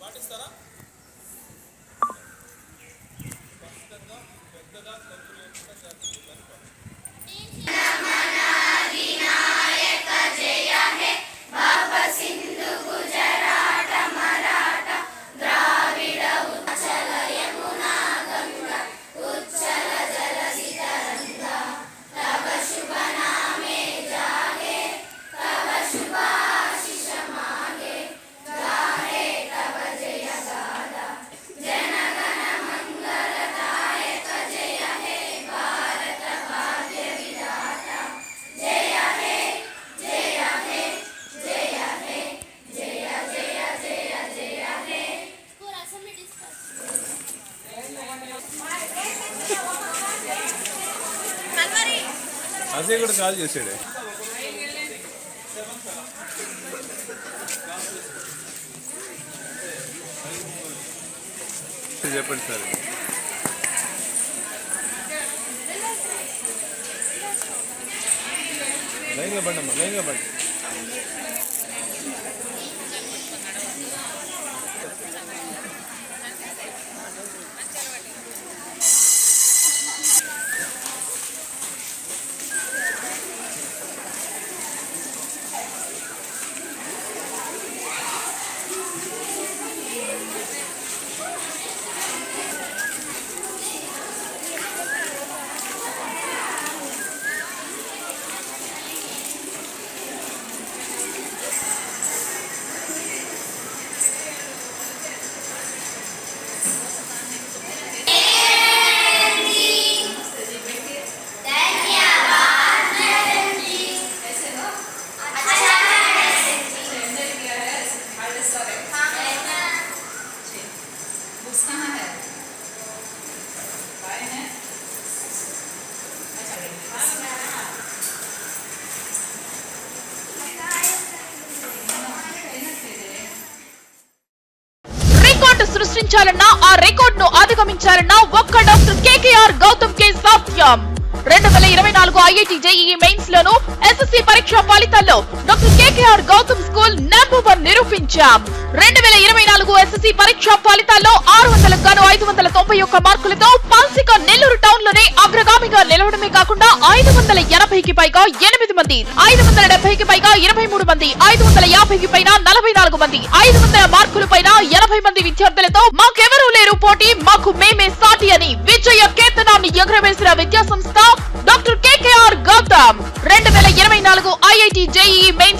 పాటిస్తారా అజయ్ కూడా కాల్ చేసాడే. చెప్పండి సార్. లైన్గా పడమ్మా లైన్గా బండి రికార్డు ఆ రికార్డ్ను అధిగమించాలన్నా ఒక్క డాక్టర్ కేకేఆర్ గౌతమ్ కే సాధ్యం రెండు వేల ఇరవై నాలుగు ఐఐటి జేఈఈ మెయిన్స్ లోను ఎస్ఎస్సి పరీక్ష ఫలితాల్లో doctor KKR Gautam school number one నిరూపించాం. రెండు వేల ఇరవై నాలుగు ఎస్ఎస్సి పరీక్ష ఫలితాల్లో ఆరు వందల గాను ఐదు వందల తొంభై ఒక్క మార్కులతో పాల్సిక నెల్లూరు టౌన్లోనే అగ్రగామిగా నిలవడమే కాకుండా ఐదు వందల ఎనభైకి పైగా ఎనిమిది మంది ఐదు వందల డెబ్బైకి పైగా ఇరవై మూడు మంది ఐదు వందల యాభైకి పైన నలభై నాలుగు మంది ఐదు వందల మార్కుల పైన ఎనభై మంది విద్యార్థులతో మాకెవరూ లేరు పోటీ మాకు మేమే సాటి అని విజయ